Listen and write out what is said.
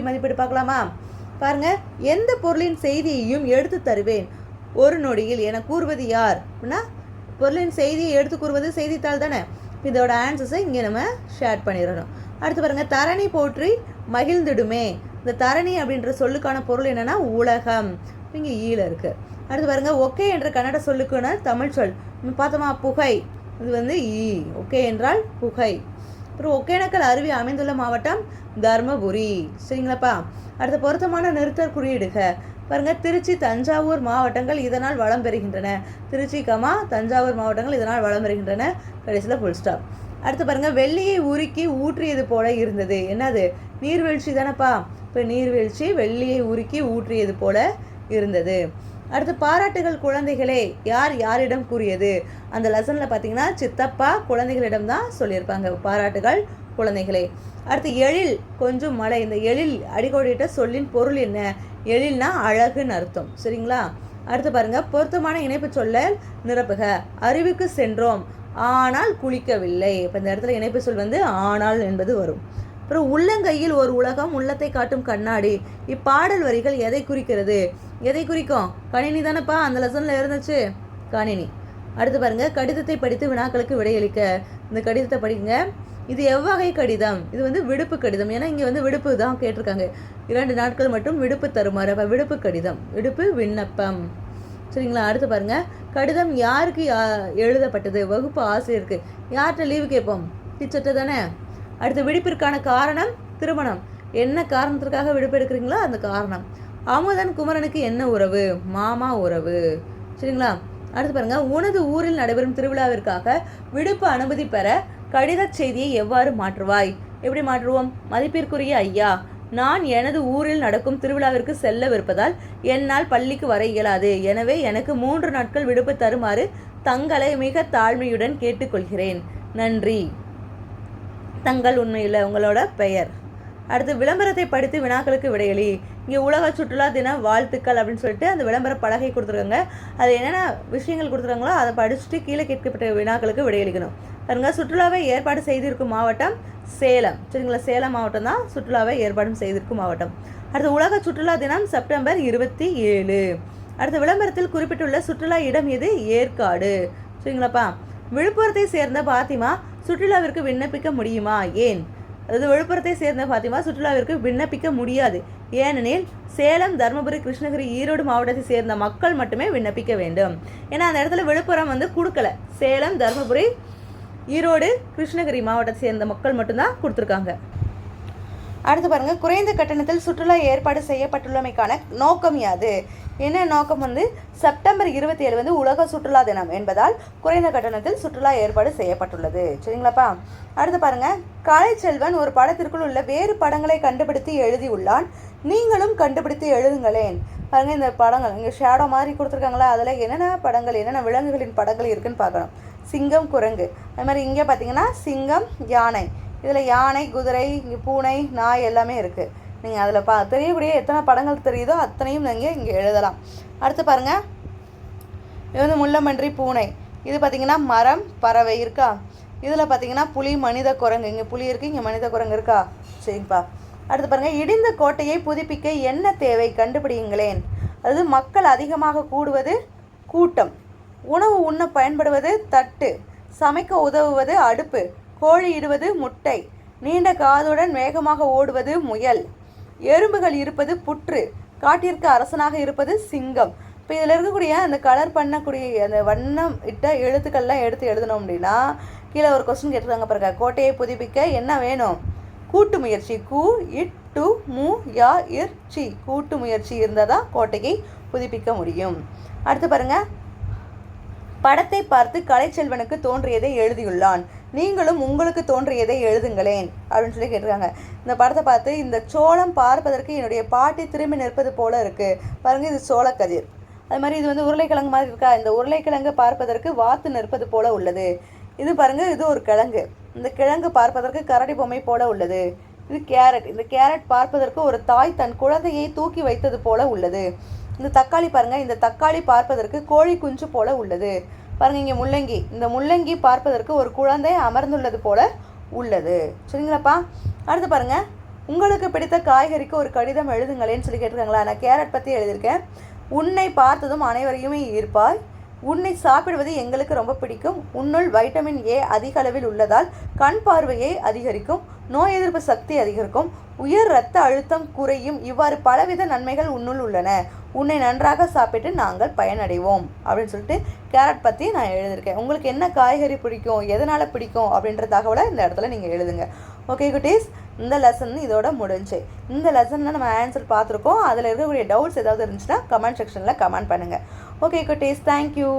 கேள்வி மதிப்பீடு பார்க்கலாமா? பாருங்க எந்த பொருளின் செய்தியையும் எடுத்து தருவேன். ஒரு நொடியில் என கூறுவது யார்? அப்படின்னா பொருளின் செய்தியை எடுத்து கூறுவது செய்தித்தாள் தானே? இதோட ஆன்சர்ஸை இங்கே நம்ம ஷேர் பண்ணிடணும். அடுத்து பாருங்கள் தரணி போற்றி மகிழ்ந்துடுமே. இந்த தரணி அப்படின்ற சொல்லுக்கான பொருள் என்னென்னா உலகம். இங்கே ஈழ இருக்குது அடுத்து பாருங்கள் ஒகே என்ற கன்னட சொல்லுக்குன்னா தமிழ் சொல். பார்த்தோமா புகை. இது வந்து ஈ. ஒகே என்றால் புகை. அப்புறம் ஒகேனக்கல் அருவி அமைந்துள்ள மாவட்டம் தர்மபுரி. சரிங்களாப்பா? அடுத்த பொருத்தமான நிறுத்தற் குறியீடுக. பாருங்க திருச்சி தஞ்சாவூர் மாவட்டங்கள் இதனால் வளம் பெறுகின்றன. திருச்சி கமா தஞ்சாவூர் மாவட்டங்கள் இதனால் வளம் பெறுகின்றன. கடைசியில் ஃபுல் ஸ்டாப் அடுத்து பாருங்க வெள்ளியை உருக்கி ஊற்றியது போல இருந்தது. என்னது? நீர்வீழ்ச்சி தானேப்பா. இப்போ நீர்வீழ்ச்சி வெள்ளியை உருக்கி ஊற்றியது போல இருந்தது. அடுத்து பாராட்டுகள் குழந்தைகளே யார் யாரிடம் கூறியது? அந்த லெசனில் பார்த்தீங்கன்னா சித்தப்பா குழந்தைகளிடம் தான் சொல்லியிருப்பாங்க பாராட்டுகள் குழந்தைகளே. அடுத்து எழில் கொஞ்சம் மழை. இந்த எழில் அடிக்கோடிட்ட சொல்லின் பொருள் என்ன? எழில்னா அழகுன்னு அர்த்தம். சரிங்களா? அடுத்து பாருங்க பொருத்தமான இணைப்பு சொல்ல நிரப்புக. அறிவுக்கு சென்றோம் ஆனால் குளிக்கவில்லை. இப்போ இந்த இடத்துல இணைப்பு சொல் வந்து ஆனால் என்பது வரும். அப்புறம் உள்ளங்கையில் ஒரு உலகம் உள்ளத்தை காட்டும் கண்ணாடி. இப்பாடல் வரிகள் எதை குறிக்கிறது? எதை குறிக்கும்? கணினி தானேப்பா அந்த லெசனில் இருந்துச்சு. கணினி. அடுத்து பாருங்க கடிதத்தை படித்து வினாக்களுக்கு விடையளிக்க. இந்த கடிதத்தை படிங்க. இது எவ்வகை கடிதம்? இது வந்து விடுப்பு கடிதம். ஏன்னா இங்கே வந்து விடுப்பு தான் கேட்டிருக்காங்க. இரண்டு நாட்கள் மட்டும் விடுப்பு தருமாறு. அப்போ விடுப்பு கடிதம். விடுப்பு விண்ணப்பம். சரிங்களா? அடுத்து பாருங்க கடிதம் யாருக்கு யா- எழுதப்பட்டது? வகுப்பு ஆசிரியருக்கு. யார்கிட்ட லீவு கேட்போம்? டீச்சர்கிட்ட தானே? அடுத்து விடுப்பிற்கான காரணம் திருமணம். என்ன காரணத்திற்காக விடுப்பு எடுக்கிறீங்களோ அந்த காரணம். அமுதன் குமரனுக்கு என்ன உறவு? மாமா உறவு. சரிங்களா? அடுத்து பாருங்க. உனது ஊரில் நடைபெறும் திருவிழாவிற்காக விடுப்பு அனுமதி பெற கடித செய்தியை எவ்வாறு மாற்றுவாய்? எப்படி மாற்றுவோம்? மதிப்பிற்குரிய ஐயா நான் எனது ஊரில் நடக்கும் திருவிழாவிற்கு செல்லவிருப்பதால் என்னால் பள்ளிக்கு வர இயலாது. எனவே எனக்கு மூன்று நாட்கள் விடுப்பு தருமாறு தங்களை மிக தாழ்மையுடன் கேட்டுக்கொள்கிறேன். நன்றி. தங்கள் உண்மையில் உங்களோட பெயர். அடுத்து விளம்பரத்தை படித்து வினாக்களுக்கு விடையளி இங்கே உலக சுற்றுலா தின வாழ்த்துக்கள் அப்படின்னு சொல்லிட்டு அந்த விளம்பர பலகை கொடுத்துருக்காங்க. அது என்னென்ன விஷயங்கள் கொடுத்துருக்காங்களோ அதை படிச்சுட்டு கீழே கேட்கப்பட்ட வினாக்களுக்கு விடையளிக்கணும். பாருங்க சுற்றுலாவை ஏற்பாடு செய்திருக்கும் மாவட்டம் சேலம். சரிங்களா? சேலம் மாவட்டம் தான் சுற்றுலாவை ஏற்பாடு செய்திருக்கும் மாவட்டம். அடுத்து உலக சுற்றுலா தினம் செப்டம்பர் இருபத்தி ஏழு. அடுத்த விளம்பரத்தில் குறிப்பிட்டுள்ள சுற்றுலா இடம் எது? ஏற்காடு. சரிங்களாப்பா? விழுப்புரத்தை சேர்ந்த பாத்திமா சுற்றுலாவிற்கு விண்ணப்பிக்க முடியுமா? ஏன்? அதாவது விழுப்புரத்தை சேர்ந்த ஃபாத்திமா சுற்றுலாவிற்கு விண்ணப்பிக்க முடியாது. ஏனெனில் சேலம் தருமபுரி கிருஷ்ணகிரி ஈரோடு மாவட்டத்தை சேர்ந்த மக்கள் மட்டுமே விண்ணப்பிக்க வேண்டும். ஏன்னா அந்த இடத்துல விழுப்புரம் வந்து கொடுக்கல. சேலம் தருமபுரி ஈரோடு கிருஷ்ணகிரி மாவட்டத்தை சேர்ந்த மக்கள் மட்டும்தான் கொடுத்துருக்காங்க. அடுத்து பாருங்கள் குறைந்த கட்டணத்தில் சுற்றுலா ஏற்பாடு செய்யப்பட்டுள்ளமைக்கான நோக்கம் யாது? என்ன நோக்கம் வந்து செப்டம்பர் இருபத்தி ஏழு வந்து உலக சுற்றுலா தினம் என்பதால் குறைந்த கட்டணத்தில் சுற்றுலா ஏற்பாடு செய்யப்பட்டுள்ளது. சரிங்களாப்பா? அடுத்து பாருங்கள் கலைச்செல்வன் ஒரு படத்திற்குள் உள்ள வேறு படங்களை கண்டுபிடித்து எழுதியுள்ளான். நீங்களும் கண்டுபிடித்து எழுதுங்களேன். பாருங்கள் இந்த படங்கள் இங்கே ஷேடோ மாதிரி கொடுத்துருக்காங்களா? அதில் என்னென்ன படங்கள் என்னென்ன விலங்குகளின் படங்கள் இருக்குன்னு பார்க்கணும். சிங்கம் குரங்கு. அது மாதிரி இங்கே பார்த்தீங்கன்னா சிங்கம் யானை. இதில் யானை குதிரை இங்கே பூனை நாய் எல்லாமே இருக்குது நீங்கள் அதில் பா தெரியக்கூடிய எத்தனை படங்கள் தெரியுதோ அத்தனையும் நீங்கள் இங்கே எழுதலாம். அடுத்து பாருங்கள் இது வந்து முள்ளமன்றி பூனை. இது பார்த்திங்கன்னா மரம் பறவை இருக்கா? இதில் பார்த்தீங்கன்னா புலி மனித குரங்கு. இங்கே புலி இருக்குது இங்கே மனித குரங்கு இருக்கா? சரிப்பா. அடுத்து பாருங்கள் இடிந்த கோட்டையை புதுப்பிக்க என்ன தேவை கண்டுபிடியுங்களேன்? அதாவது மக்கள் அதிகமாக கூடுவது கூட்டம். உணவு உண்ண பயன்படுவது தட்டு. சமைக்க உதவுவது அடுப்பு. கோழி இடுவது முட்டை. நீண்ட காதுடன் வேகமாக ஓடுவது முயல். எறும்புகள் இருப்பது புற்று. காட்டிற்கு அரசனாக இருப்பது சிங்கம். இப்போ இதில் இருக்கக்கூடிய அந்த கலர் பண்ணக்கூடிய அந்த வண்ணம் இட்ட எழுத்துக்கள்லாம் எடுத்து எழுதணும் அப்படின்னா கீழே ஒரு கொஸ்டின் கேட்டிருக்காங்க பாருங்க. கோட்டையை புதுப்பிக்க என்ன வேணும்? கூட்டு முயற்சி. கூ இட் டு மு யா இர் சி. கூட்டு முயற்சி இருந்தால் தான் கோட்டையை புதுப்பிக்க முடியும்? அடுத்து பாருங்க. படத்தை பார்த்து கலைச்செல்வனுக்கு தோன்றியதை எழுதியுள்ளான். நீங்களும் உங்களுக்கு தோன்றியதை எழுதுங்களேன்? அப்படின்னு சொல்லி கேட்டிருக்காங்க. இந்த படத்தை பார்த்து இந்த சோளம் பார்ப்பதற்கு என்னுடைய பாட்டி திரும்பி நிற்பது போல இருக்கு. பாருங்க இது சோளக்கதிர். அது மாதிரி இது வந்து உருளைக்கிழங்கு மாதிரி இருக்கா? இந்த உருளைக்கிழங்கு பார்ப்பதற்கு வாத்து நிற்பது போல உள்ளது. இது பாருங்க இது ஒரு கிழங்கு. இந்த கிழங்கு பார்ப்பதற்கு கரடி பொம்மை போல உள்ளது. இது கேரட். இந்த கேரட் பார்ப்பதற்கு ஒரு தாய் தன் குழந்தையை தூக்கி வைத்தது போல உள்ளது. இந்த தக்காளி பாருங்க இந்த தக்காளி பார்ப்பதற்கு கோழி குஞ்சு போல உள்ளது. பாருங்கள் இங்கே முள்ளங்கி. இந்த முள்ளங்கி பார்ப்பதற்கு ஒரு குழந்தை அமர்ந்துள்ளது போல உள்ளது. சரிங்களாப்பா? அடுத்து பாருங்க. உங்களுக்கு பிடித்த காய்கறிக்கு ஒரு கடிதம் எழுதுங்களேன்னு சொல்லி கேட்டிருக்காங்களா? நான் கேரட் பற்றி எழுதியிருக்கேன். உன்னை பார்த்ததும் அனைவரையுமே ஈர்ப்பாய். உன்னை சாப்பிடுவது எங்களுக்கு ரொம்ப பிடிக்கும். உன்னுள் வைட்டமின் ஏ அதிக அளவில் உள்ளதால் கண் பார்வையை அதிகரிக்கும். நோய் எதிர்ப்பு சக்தி அதிகரிக்கும். உயர் இரத்த அழுத்தம் குறையும். இவ்வாறு பலவித நன்மைகள் உன்னுள் உள்ளன. உன்னை நன்றாக சாப்பிட்டு நாங்கள் பயனடைவோம் அப்படின்னு சொல்லிட்டு கேரட் பற்றி நான் எழுதியிருக்கேன். உங்களுக்கு என்ன காய்கறி பிடிக்கும் எதனால் பிடிக்கும் அப்படின்ற தகவலை இந்த இடத்துல நீங்கள் எழுதுங்க. ஓகே குட்டீஸ்? இந்த லெசன் இதோட முடிஞ்சு. இந்த லெசனில் நம்ம ஆன்சர் பார்த்துருக்கோம். அதில் இருக்கக்கூடிய டவுட்ஸ் ஏதாவது இருந்துச்சுன்னா கமெண்ட் செக்ஷனில் கமெண்ட் பண்ணுங்கள் ஓகே குட்டீஸ் தேங்க்யூ